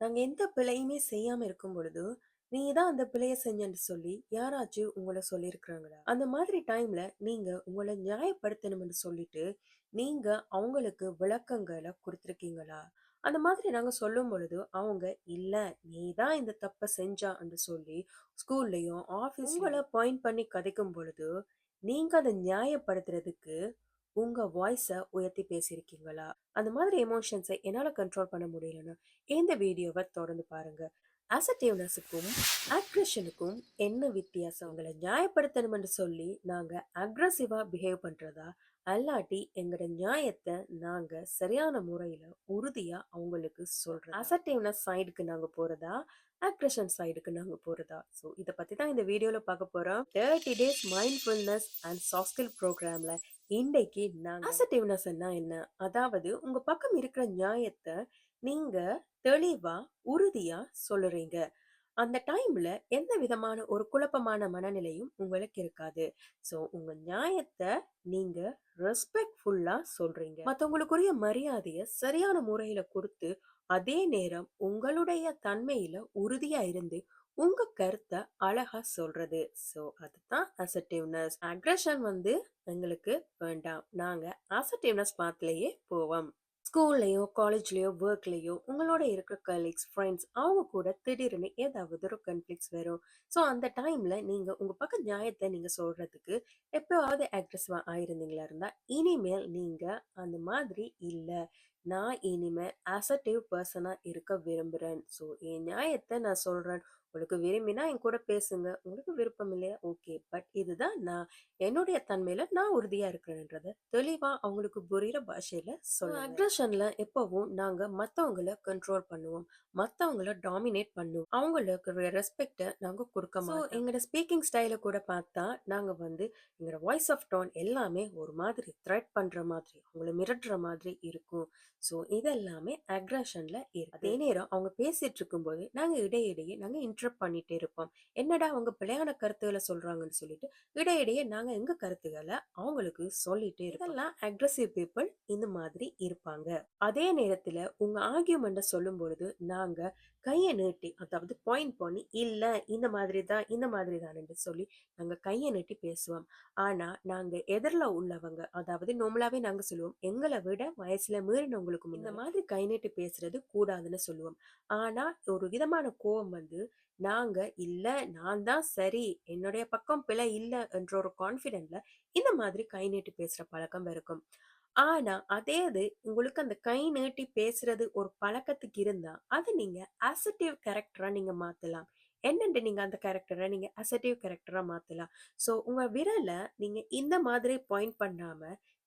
நாங்க எந்த பிழையுமே செய்யாம இருக்கும் பொழுது, நீ தான் அந்த பிழைய செஞ்சன்னு சொல்லி யாராச்சும் உங்கள சொல்லியிருக்கிறாங்களா? அந்த மாதிரி டைம்ல நீங்க உங்கள நியாயப்படுத்தணும்னு சொல்லிட்டு, நீங்க அவங்களுக்கு விளக்கங்கள குடுத்துருக்கீங்களா? அந்த மாதிரி நாங்க சொல்லும் பொழுது, அவங்க இல்ல நீ தான் இந்த தப்ப செஞ்சான்னு சொல்லி ஸ்கூல்லயும், ஆஃபீஸ்லயும் உங்கள பாயிண்ட் பண்ணி கதைக்கும் பொழுது, நீங்க அத நியாயப்படுத்துறதுக்கு உங்க வாய்ஸை உயர்த்தி பேசியிருக்கீங்களா? அந்த மாதிரி எமோஷன்ஸை என்னால் கண்ட்ரோல் பண்ண முடியலன்னா, இந்த வீடியோவை தொடர்ந்து பாருங்க. அசட்டிவ்னஸுக்கும் அக்ரெஷனுக்கும் என்ன வித்தியாசம்? உங்களை நியாயப்படுத்தணும்னு சொல்லி நாங்கள் அக்ரஸிவாக பிஹேவ் பண்ணுறதா அல்லாட்டி எங்களோட நியாயத்தை நாங்கள் சரியான முறையில் உறுதியாக அவங்களுக்கு சொல்கிறோம் அசட்டிவ்னஸ் சைடுக்கு நாங்கள் போகிறதா அக்ரெஷன் சைடுக்கு நாங்கள் போகிறதா ஸோ இதை பற்றி தான் இந்த வீடியோவில் பார்க்க போகிறோம் thirty days mindfulness and soft skill ப்ரோக்ராமில் இன்றைக்கு பாசிட்டிவ்னஸ் என்ன? அதாவது உங்க பக்கம் இருக்கிற நியாயத்தை நீங்க தெளிவா, உறுதியா சொல்லுறீங்க. அந்த டைம்ல எந்த விதமான ஒரு குழப்பமான மனநிலையும் உங்களுக்கு இருக்காது. ஸோ உங்க நியாயத்தை நீங்க ரெஸ்பெக்ட்ஃபுல்லா சொல்றீங்க. மற்றவங்களுக்குரிய மரியாதையை சரியான முறையில கொடுத்து அதே நேரம் உங்களுடைய தன்மையில உறுதியா இருந்து, உங்க கருத்தை அழகா சொல்றது. ஸோ அதுதான் அசர்ட்டிவ்னஸ். அக்ரஷன் வந்து எங்களுக்கு வேண்டாம். நாங்க அசர்ட்டிவ்னஸ் பாத்லயே போவோம். ஸ்கூல்லையோ காலேஜ்லேயோ ஒர்க்லேயோ உங்களோட இருக்கிற கலீக்ஸ், ஃப்ரெண்ட்ஸ் அவங்க கூட திடீர்னு ஏதாவது ஒரு கன்ஃப்ளிக்ஸ் வரும். ஸோ அந்த டைமில் நீங்கள் உங்கள் பக்கம் நியாயத்தை நீங்கள் சொல்கிறதுக்கு எப்போவாவது அக்ரெசிவாக ஆயிருந்தீங்களா இருந்தால் இனிமேல் நீங்கள் அந்த மாதிரி இல்லை நான் இனிமேல் அசர்ட்டிவ் பர்சனாக இருக்க விரும்புகிறேன் ஸோ என் நியாயத்தை நான் சொல்கிறேன் உங்களுக்கு விரும்பினா என் கூட பேசுங்க. உங்களுக்கு விருப்பம் இல்லையா? ஓகே. பட் இதுதான் நான் என்னுடைய தன்மையில நான் உறுதியா இருக்கிறேன்றத தெளிவா அவங்களுக்கு புரியிற பாஷையில சொல்லுங்க. அக்ரஷன்ல எப்பவும் நாங்க மத்தவங்கள கண்ட்ரோல் பண்ணுவோம். மத்தவங்கள டாமினேட் பண்ணுவோம். அவங்களுக்கு ரெஸ்பெக்ட்ட நாங்க குடுக்க மாட்டோம். எங்களோட ஸ்பீக்கிங் ஸ்டைல கூட பார்த்தா, நாங்க வந்து எங்களோட வாய்ஸ் ஆஃப் டோன் எல்லாமே ஒரு மாதிரி த்ரெட் பண்ற மாதிரி, அவங்கள மிரட்டுற மாதிரி இருக்கும். ஸோ இதெல்லாமே அக்ரஷன்ல இருக்கு. அதே நேரம் அவங்க பேசிட்டு இருக்கும்போது, நாங்க இடையிடையே நாங்க இன்டரப்ட் பண்ணிட்டே இருப்போம். என்னடா அவங்க பிள்ளையான கருத்துக்களை சொல்றாங்கன்னு சொல்லிட்டு, இடையிடையே நாங்க எங்க கருத்துக்களை அவங்களுக்கு சொல்லிட்டே இருப்போம். இதெல்லாம் அக்ரஸிவ் பீப்புள் இந்த மாதிரி இருப்பாங்க. அதே நேரத்துல உங்க சொல்லும் சொல்லும்பொழுது, நாங்க கைய நீட்டி அதாவது பாயிண்ட் பண்ணி, இல்ல இந்த மாதிரி தான், இந்த மாதிரி தான்னு சொல்லி நாங்க கைய நீட்டி பேசுவோம். ஆனா நாங்க எதிர்ல உள்ளவங்க அதாவது நார்மலாவே நாங்க சொல்லுவோம், எங்கள விட வயசுல மீறினவங்களுக்கு இந்த மாதிரி கை நீட்டி பேசுறது கூடாதுன்னு சொல்லுவோம். ஆனா ஒரு விதமான கோவம் வந்து, நாங்க இல்ல நான் தான் சரி, என்னுடைய பக்கம் பிழை இல்ல என்ற ஒரு கான்ஃபிடென்ட்ல இந்த மாதிரி கை நீட்டி பேசுற பழக்கம் இருக்கும். ஆனா அதே இது உங்களுக்கு அந்த கை நீட்டி பேசுறது ஒரு பழக்கத்துக்கு இருந்தா, அது நீங்க அசட்டிவ் கேரக்டரா நீங்க மாத்தலாம். என்னென்று நீங்க அந்த கேரக்டரை நீங்க அசட்டிவ் கேரக்டரா மாத்தலாம். ஸோ உங்க விரலை நீங்க இந்த மாதிரி பாயிண்ட் பண்ணாம,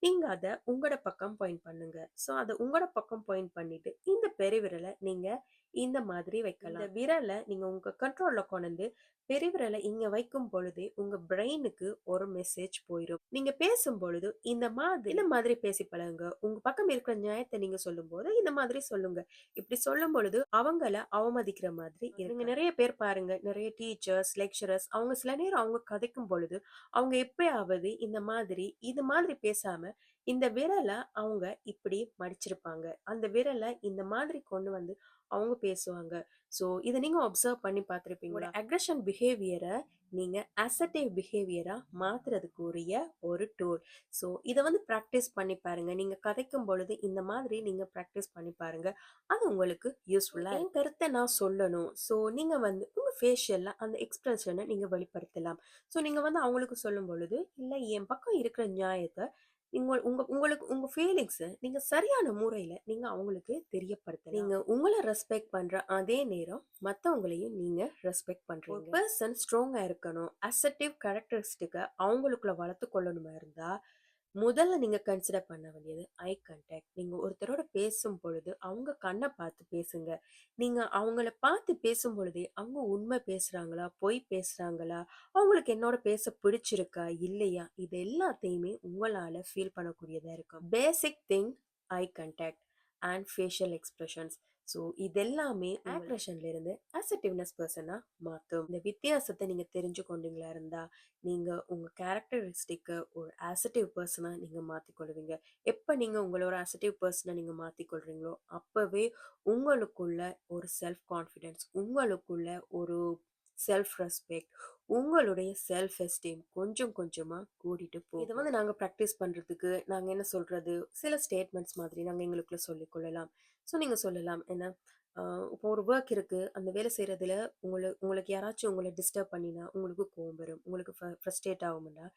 நீங்க அதை உங்களோட பக்கம் பாயிண்ட் பண்ணுங்க. ஸோ அதை உங்களோட பக்கம் பாயிண்ட் பண்ணிட்டு, இந்த பெருவிரலை நீங்க இந்த மாதிரி வைக்கலாம். இந்த விரல நீங்க உங்க கண்ட்ரோல்ல கொண்டு பெருவிரல இங்க வைக்கும் பொழுதே, உங்க பிரெயினுக்கு ஒரு மெசேஜ் போயிரும். நீங்க பேசும் பொழுது இந்த மாதிரி இந்த மாதிரி பேசி பழகுங்க. உங்க பக்கம் இருக்கிற நியாயத்த நீங்க சொல்லும்போது, இந்த மாதிரி சொல்லுங்க. இப்படி சொல்லும் பொழுது அவங்கள அவமதிக்கிற மாதிரி இருக்கு. நீங்க நெறைய பேர் பாருங்க, நெறைய டீச்சர்ஸ், லெக்சரர்ஸ் அவங்க சில நேரம் அவங்க கதைக்கும் பொழுது, அவங்க எப்பயாவது இந்த மாதிரி இது மாதிரி பேசாம, இந்த விரல அவங்க இப்படி மடிச்சிருப்பாங்க. அந்த விரல இந்த மாதிரி கொண்டு வந்து அவங்க பேசுவாங்க. ஸோ இத நீங்க அப்சர்வ் பண்ணி பார்த்திருப்பீங்களா? அக்ரஷன் பிஹேவியர நீங்க அசர்ட்டிவ் பிஹேவியரா மாத்துறதுக்குரிய ஒரு டூல். ஸோ இத வந்து பிராக்டிஸ் பண்ணி பாருங்க. நீங்க கதைக்கும் பொழுது இந்த மாதிரி நீங்க பிராக்டிஸ் பண்ணி பாருங்க. அது உங்களுக்கு யூஸ்ஃபுல்லா என் கருத்த நான் சொல்லணும். ஸோ நீங்க வந்து உங்க ஃபேஷியல்ல அந்த எக்ஸ்பிரஷன நீங்க வெளிப்படுத்தலாம். ஸோ நீங்க வந்து அவங்களுக்கு சொல்லும் பொழுது, இல்ல என் பக்கம் இருக்கிற நியாயத்த நீங்க உங்க உங்களுக்கு உங்க ஃபீலிங்ஸ நீங்க சரியான முறையில நீங்க அவங்களுக்கு தெரியப்படுத்தலாம். நீங்க உங்கள ரெஸ்பெக்ட் பண்ற அதே நேரம் மத்தவங்களையும் நீங்க ரெஸ்பெக்ட் பண்றீங்க. பெர்சன் ஸ்ட்ராங்கா இருக்கணும். அசர்ட்டிவ் கேரக்டரிஸ்டிக்க அவங்களுக்குள்ள வளர்த்துக் கொள்ளணுமா இருந்தா, முதல்ல நீங்கள் கன்சிடர் பண்ண வேண்டியது ஐ கான்டாக்ட். நீங்கள் ஒருத்தரோட பேசும் பொழுது அவங்க கண்ணை பார்த்து பேசுங்க. நீங்கள் அவங்கள பார்த்து பேசும் பொழுதே, அவங்க உண்மை பேசுகிறாங்களா பொய் பேசுகிறாங்களா அவங்களுக்கு என்னோட பேச பிடிச்சிருக்கா? இல்லையா? இது எல்லாத்தையுமே உங்களால் ஃபீல் பண்ணக்கூடியதாக இருக்கும். Basic thing eye contact and facial expressions. So இதெல்லாமே ஆக்ரஷன்ல இருந்து அசர்டிவ்னஸ் பர்சனா மாற்றும் இந்த வித்தியாசத்தை நீங்க தெரிஞ்சு கொண்டீங்களா இருந்தா நீங்க உங்க கேரக்டரிஸ்டிக்கை ஒரு அசர்டிவ் பர்சனா நீங்க மாத்திக்கொள்வீங்க. எப்ப நீங்க உங்களோட அசர்டிவ் பர்சனை நீங்க மாத்திக்கொள்றீங்களோ அப்பவே உங்களுக்குள்ள ஒரு செல்ஃப் கான்ஃபிடென்ஸ் உங்களுக்குள்ள ஒரு செல்ஃப் ரெஸ்பெக்ட் உங்களுடைய செல்ஃப் எஸ்டீம் கொஞ்சம் கொஞ்சமா கூட்டிட்டு போகும். இதை வந்து நாங்க ப்ராக்டிஸ் பண்றதுக்கு நாங்க என்ன சொல்றது? சில ஸ்டேட்மெண்ட்ஸ் மாதிரி நாங்க எங்களுக்குள்ள சொல்லிக் கொள்ளலாம். ஸோ நீங்க சொல்லலாம். என்ன? இப்போ ஒரு ஒர்க் இருக்கு. அந்த வேலை செய்யறதுல உங்களுக்கு உங்களுக்கு யாராச்சும் உங்களை டிஸ்டர்ப் பண்ணினா உங்களுக்கு கோவம் வரும். உங்களுக்கு ஃப்ரஸ்ட்ரேட் ஆகும்னா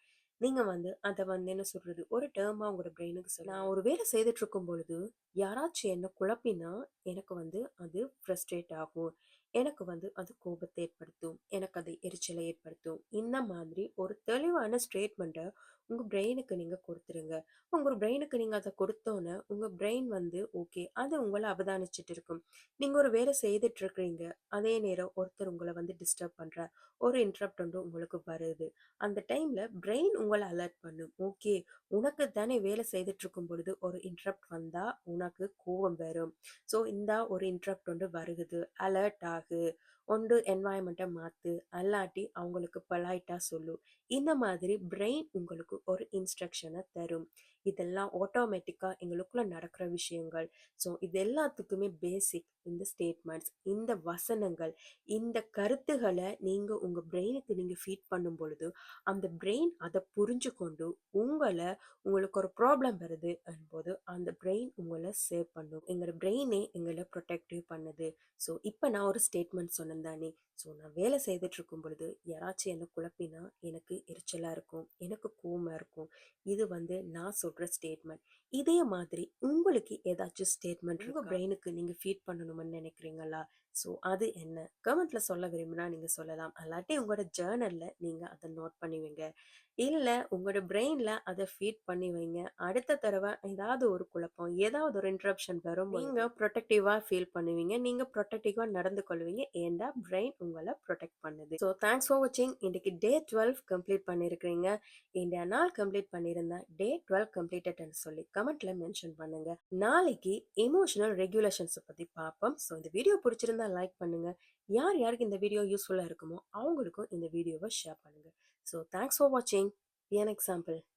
நீங்க வந்து அதை வந்து என்ன சொல்றது? ஒரு டேர்மா உங்களோட பிரெயினுக்கு சொல்ல நான் ஒரு வேலை செய்துட்டு இருக்கும் பொழுது யாராச்சும் என்ன குழப்பினா எனக்கு வந்து அது ஃப்ரஸ்ட்ரேட் ஆகும். எனக்கு வந்து அது கோபத்தை ஏற்படுத்தும் எனக்கு அது எரிச்சலை ஏற்படுத்தும். இந்த மாதிரி ஒரு தெளிவான ஸ்டேட்மெண்ட்டை உங்கள் பிரெயினுக்கு நீங்கள் கொடுத்துருங்க. உங்கள் பிரெயினுக்கு நீங்கள் அதை கொடுத்தோன்னே உங்கள் பிரெயின் வந்து ஓகே அது உங்களை அவதானிச்சிட்டு இருக்கும். நீங்கள் ஒரு வேலை செய்துட்டு இருக்கிறீங்க அதே நேரம் ஒருத்தர் உங்களை வந்து டிஸ்டர்ப் பண்ற ஒரு இன்ட்ரப்ட் வந்து உங்களுக்கு வருது. அந்த டைமில் பிரெயின் உங்களை அலர்ட் பண்ணும். ஓகே உனக்கு தானே வேலை செய்துட்டு இருக்கும் பொழுது ஒரு இன்ட்ரப்ட் வந்தால் உனக்கு கோபம் வரும். ஸோ இந்த ஒரு இன்ட்ரப்ட் வந்து வருகுது. அலர்ட் ஆகு. ஒன்று என்வாயன்மெண்ட்டை மாற்று அல்லாட்டி அவங்களுக்கு பொலைட்டாக சொல்லு. இந்த மாதிரி பிரெயின் உங்களுக்கு ஒரு இன்ஸ்ட்ரக்ஷனை தரும். இதெல்லாம் ஆட்டோமேட்டிக்காக எங்களுக்குள்ள நடக்கிற விஷயங்கள். ஸோ இது எல்லாத்துக்குமே பேசிக் இந்த ஸ்டேட்மெண்ட்ஸ் இந்த வசனங்கள் இந்த கருத்துகளை நீங்கள் உங்கள் பிரெயினுக்கு நீங்கள் ஃபீட் பண்ணும் பொழுது அந்த பிரெயின் அதை புரிஞ்சு கொண்டு உங்களை உங்களுக்கு ஒரு ப்ராப்ளம் வருது என்போது அந்த பிரெயின் உங்களை சேவ் பண்ணும். எங்களோட பிரெயினே எங்களை ப்ரொடெக்டிவ் பண்ணுது. ஸோ இப்போ நான் ஒரு ஸ்டேட்மெண்ட் சொன்னேன் தானே. ஸோ நான் வேலை செய்துட்டு இருக்கும் பொழுது யாராச்சும் என்ன குழப்பினா எனக்கு எரிச்சலாக இருக்கும் எனக்கு கோவமாக இருக்கும். இது வந்து நான் சொல்கிற ஸ்டேட்மெண்ட் இதே மாதிரி உங்களுக்கு ஏதாச்சும் ஸ்டேட்மெண்ட் உங்கள் பிரெயினுக்கு நீங்கள் ஃபீட் பண்ணணும்னு நினைக்கிறீங்களா? ஸோ அது என்ன? கமெண்ட்ல சொல்ல விரும்பினா நீங்கள் சொல்லலாம். அல்லாட்டி உங்களோட ஜேர்னலில் நீங்கள் அதை நோட் பண்ணுவீங்க. இல்லை உங்களோட பிரெயினில் அதை ஃபீட் பண்ணி வைங்க. அடுத்த தடவை ஏதாவது ஒரு குழப்பம் ஏதாவது ஒரு இன்ட்ரப்ஷன் வரும் நீங்கள் ப்ரொடெக்டிவாக ஃபீல் பண்ணுவீங்க. நீங்கள் ப்ரொடெக்டிவாக நடந்து கொள்வீங்க. ஏண்டா பிரெயின் உங்களை ப்ரொடெக்ட் பண்ணுது? ஸோ தேங்க்ஸ் ஃபார் வாட்சிங் இன்னைக்கு டே டுவெல் கம்ப்ளீட் பண்ணியிருக்கிறீங்க இந்த நாள் கம்ப்ளீட் பண்ணியிருந்தேன் டே டுவெல் கம்ப்ளீட்டட்னு சொல்லி கமெண்ட்ல மென்ஷன் பண்ணுங்க. நாளைக்கு எமோஷனல் ரெகுலேஷன்ஸை பற்றி பார்ப்போம். ஸோ இந்த வீடியோ பிடிச்சிருந்தா லைக் பண்ணுங்க. யார் யாருக்கு இந்த வீடியோ யூஸ்ஃபுல்லாக இருக்குமோ அவங்களுக்கும் இந்த வீடியோவை ஷேர் பண்ணுங்க ஸோ தேங்க்ஸ் ஃபார் வாட்சிங் an example.